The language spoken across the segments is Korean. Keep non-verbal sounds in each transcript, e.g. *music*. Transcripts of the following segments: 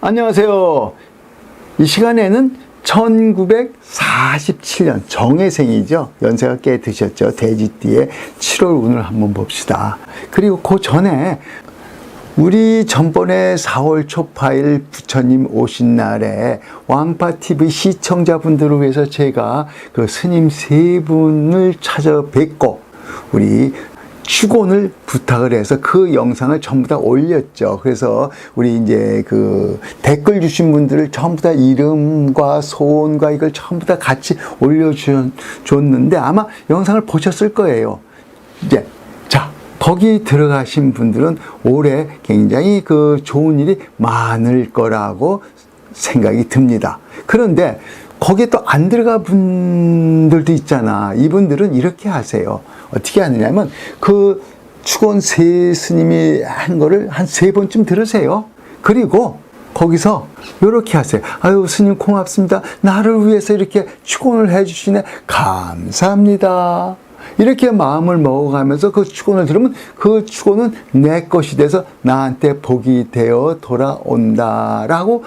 안녕하세요. 이 시간에는 1947년 정해생이죠. 연세가 꽤 드셨죠. 돼지띠의 7월 운을 한번 봅시다. 그리고 그 전에 우리 전번에 4월 초파일 부처님 오신 날에 왕파TV 시청자분들을 위해서 제가 그 스님 세 분을 찾아뵙고 우리 축원을 부탁을 해서 그 영상을 전부 다 올렸죠. 그래서 우리 이제 그 댓글 주신 분들을 전부 다 이름과 소원과 이걸 전부 다 같이 올려줬는데 아마 영상을 보셨을 거예요. 이제 자 거기 들어가신 분들은 올해 굉장히 그 좋은 일이 많을 거라고 생각이 듭니다. 그런데 거기에 또 안 들어가 분들도 있잖아. 이분들은 이렇게 하세요. 어떻게 하느냐면 그 축원 세 스님이 한 거를 한 세 번쯤 들으세요. 그리고 거기서 이렇게 하세요. 아유 스님 고맙습니다. 나를 위해서 이렇게 축원을 해주시네. 감사합니다. 이렇게 마음을 먹어가면서 그 축원을 들으면 그 축원은 내 것이 돼서 나한테 복이 되어 돌아온다라고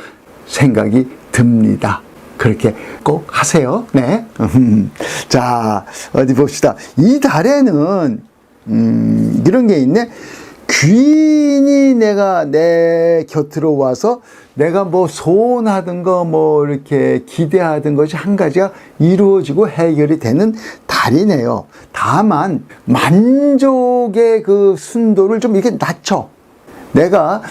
생각이 듭니다. 그렇게 꼭 하세요. 네. *laughs* 자, 어디 봅시다. 이 달에는, 음, 이런 게 있네. 귀인이 내가 내 곁으로 와서 내가 뭐 소원하던 거 뭐 이렇게 기대하던 것이 한 가지가 이루어지고 해결이 되는 달이네요. 다만, 만족의 그 순도를 좀 이렇게 낮춰. 내가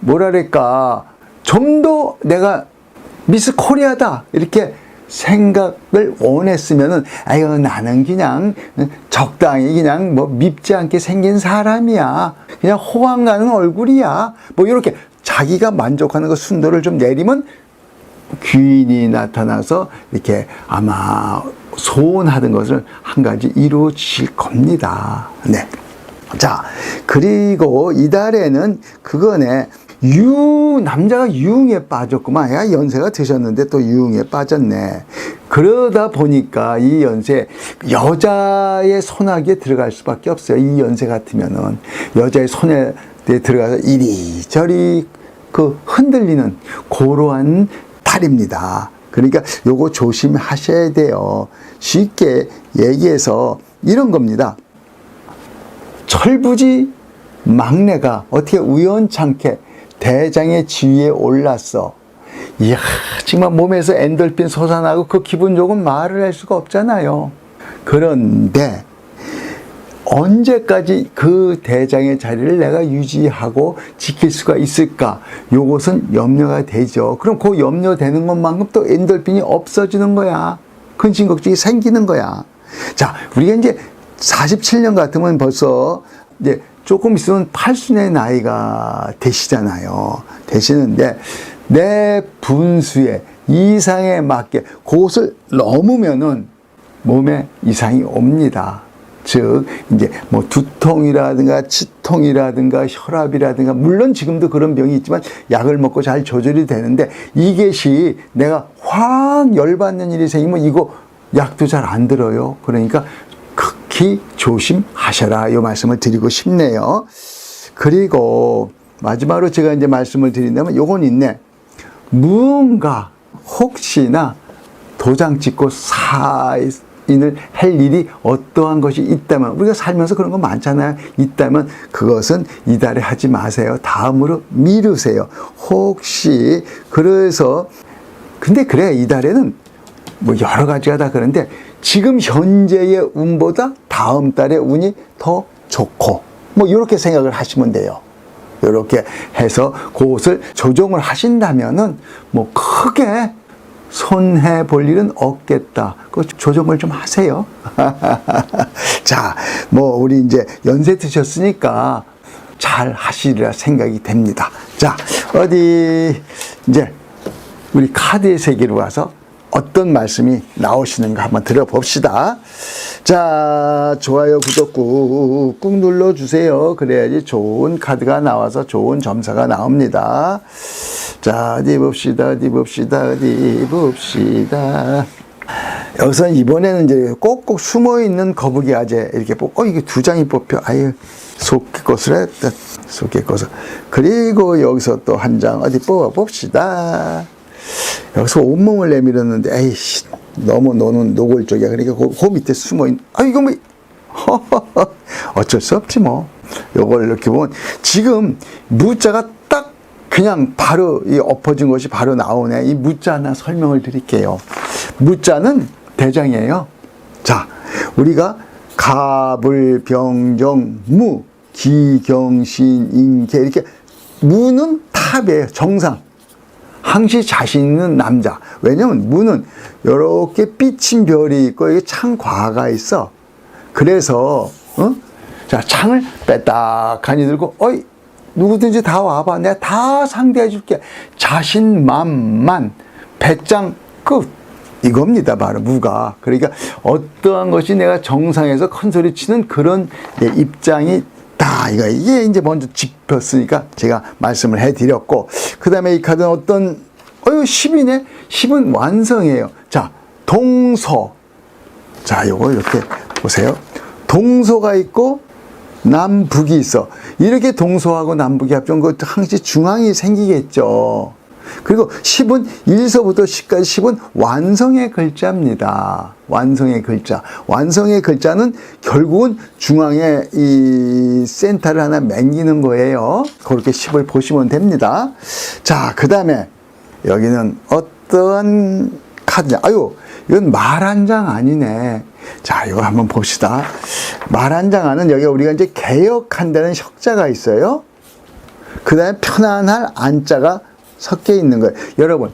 뭐랄까, 좀 더 내가 미스 코리아다 이렇게 생각을 원했으면은 아유 나는 그냥 적당히 그냥 뭐 밉지 않게 생긴 사람이야 그냥 호감 가는 얼굴이야 뭐 이렇게 자기가 만족하는 그 순도를 좀 내리면 귀인이 나타나서 이렇게 아마 소원하던 것을 한 가지 이루어질 겁니다. 네. 자, 그리고 이달에는 그거네. 유, 남자가 유흥에 빠졌구만. 야, 연세가 드셨는데 또 유흥에 빠졌네. 그러다 보니까 이 연세, 여자의 손아귀에 들어갈 수밖에 없어요. 이 연세 같으면은. 여자의 손에 들어가서 이리저리 그 흔들리는 그러한 달입니다. 그러니까 요거 조심하셔야 돼요. 쉽게 얘기해서 이런 겁니다. 철부지 막내가 어떻게 우연찮게 대장의 지위에 올랐어. 이야, 정말 몸에서 엔돌핀 솟아나고 그 기분 좋은 말을 할 수가 없잖아요. 그런데 언제까지 그 대장의 자리를 내가 유지하고 지킬 수가 있을까? 요것은 염려가 되죠. 그럼 그 염려되는 것만큼 또 엔돌핀이 없어지는 거야. 근심 걱정이 생기는 거야. 자, 우리가 이제 47년 같으면 벌써 이제 조금 있으면 팔순의 나이가 되시잖아요. 되시는데 내 분수에 이상에 맞게 그것을 넘으면은 몸에 이상이 옵니다. 즉 이제 뭐 두통이라든가 치통이라든가 혈압이라든가 물론 지금도 그런 병이 있지만 약을 먹고 잘 조절이 되는데 이것이 내가 확 열받는 일이 생기면 이거 약도 잘 안 들어요. 그러니까 극히 조심하셔라. 이 말씀을 드리고 싶네요. 그리고 마지막으로 제가 이제 말씀을 드린다면 요건 있네. 무언가 혹시나 도장 찍고 사인을 할 일이 어떠한 것이 있다면 우리가 살면서 그런 거 많잖아요. 있다면 그것은 이달에 하지 마세요. 다음으로 미루세요. 혹시 그래서 근데 그래 이달에는 뭐 여러 가지가 다 그런데 지금 현재의 운보다 다음 달의 운이 더 좋고 뭐 이렇게 생각을 하시면 돼요. 이렇게 해서 그것을 조정을 하신다면은 뭐 크게 손해 볼 일은 없겠다. 그 조정을 좀 하세요. *laughs* 자, 뭐 우리 이제 연세 드셨으니까 잘 하시리라 생각이 됩니다. 자, 어디 이제 우리 카드의 세계로 가서 어떤 말씀이 나오시는가 한번 들어봅시다. 자, 좋아요, 구독 꾹 꾹 눌러주세요. 그래야지 좋은 카드가 나와서 좋은 점사가 나옵니다. 자, 어디 봅시다, 어디 봅시다, 어디 봅시다. 여기서 이번에는 이제 꼭꼭 숨어 있는 거북이 아재 이렇게 뽑고, 어, 이게 두 장이 뽑혀. 아유, 속기 것을 했다. 속기 것을. 그리고 여기서 또 한 장 어디 뽑아 봅시다. 여기서 온몸을 내밀었는데, 에이씨, 너무 너는 노골적이야. 그러니까 그, 그 밑에 숨어 있는, 아, 이거 뭐, *laughs* 어쩔 수 없지 뭐. 요걸 이렇게 보면 지금 무자가 딱 그냥 바로 이 엎어진 것이 바로 나오네. 이 무자 하나 설명을 드릴게요. 무자는 대장이에요. 자, 우리가 갑을 병정 무 기경신 인계 이렇게 무는 탑이에요. 정상. 항시 자신 있는 남자. 왜냐면 무는 이렇게 삐친 별이 있고 이게 창 과가 있어. 그래서 어? 자 창을 빼딱하니 들고 어이 누구든지 다 와봐 내가 다 상대해 줄게 자신만만 배짱 끝 이겁니다 바로 무가 그러니까 어떠한 것이 내가 정상에서 큰 소리 치는 그런 내 입장이 다 이거 이게 이제 먼저 짚혔으니까 제가 말씀을 해드렸고 그 다음에 이 카드는 어떤 어유 10이네 10은 완성이에요 자 동서 자, 요거 이렇게 보세요. 동서가 있고 남북이 있어. 이렇게 동서하고 남북이 그 항시 중앙이 생기겠죠. 그리고 10은 1서부터 10까지 10은 완성의 글자입니다. 완성의 글자. 완성의 글자는 결국은 중앙에 이 센터를 하나 맹기는 거예요. 그렇게 10을 보시면 됩니다. 자, 그 다음에 여기는 어떤 카드냐. 아유, 이건 말 한 장 아니네. 자, 이거 한번 봅시다. 말 한 장 안은 여기 우리가 이제 개혁한다는 석자가 있어요. 그 다음에 편안할 안자가 섞여 있는 거예요. 여러분,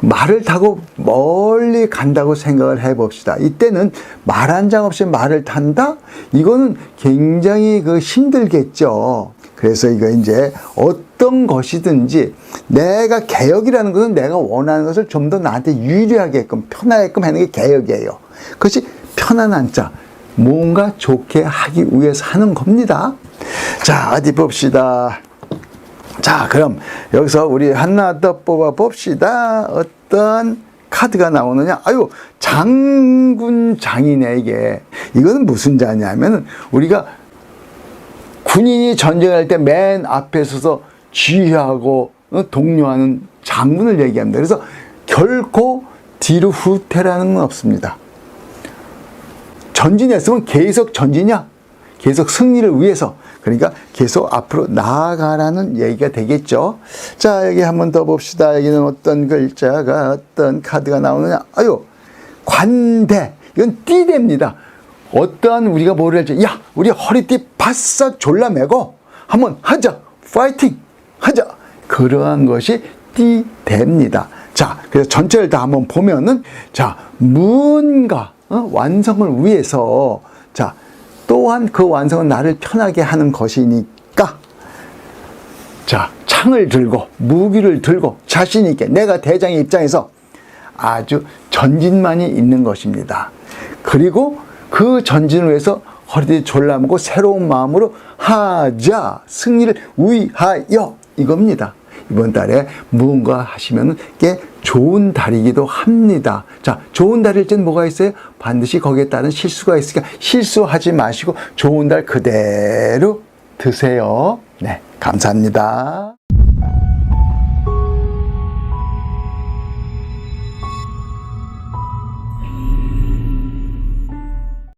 말을 타고 멀리 간다고 생각을 해 봅시다. 이때는 말 한 장 없이 말을 탄다? 이거는 굉장히 그 힘들겠죠. 그래서 이거 이제 어떤 것이든지 내가 개혁이라는 것은 내가 원하는 것을 좀 더 나한테 유리하게끔 편하게끔 하는 게 개혁이에요. 그것이 편안한 자, 뭔가 좋게 하기 위해서 하는 겁니다. 자, 어디 봅시다. 자, 그럼 여기서 우리 하나 더 뽑아 봅시다. 어떤 카드가 나오느냐? 아유, 장군 장이네, 이게. 이거는 무슨 자냐면은 우리가 군인이 전쟁할 때 맨 앞에 서서 지휘하고 어, 독려하는 장군을 얘기합니다. 그래서 결코 뒤로 후퇴라는 건 없습니다. 전진했으면 계속 전진이야. 계속 승리를 위해서. 그러니까 계속 앞으로 나아가라는 얘기가 되겠죠. 자, 여기 한번 더 봅시다. 여기는 어떤 글자가, 어떤 카드가 나오느냐. 아유, 관대. 이건 띠대입니다. 어떠한 우리가 뭐를 할지, 야, 우리 허리띠 바싹 졸라매고 한번 하자. 파이팅! 하자. 그러한 것이 띠대입니다. 자, 그래서 전체를 다 한번 보면은, 자, 뭔가, 어? 완성을 위해서, 자, 또한 그 완성은 나를 편하게 하는 것이니까, 자, 창을 들고, 무기를 들고, 자신 있게, 내가 대장의 입장에서 아주 전진만이 있는 것입니다. 그리고 그 전진을 위해서 허리띠 졸라매고 새로운 마음으로 하자, 승리를 위하여, 이겁니다. 이번 달에 무언가 하시면 꽤 좋은 달이기도 합니다. 자, 좋은 달일 땐 뭐가 있어요? 반드시 거기에 따른 실수가 있으니까 실수하지 마시고 좋은 달 그대로 드세요. 네, 감사합니다.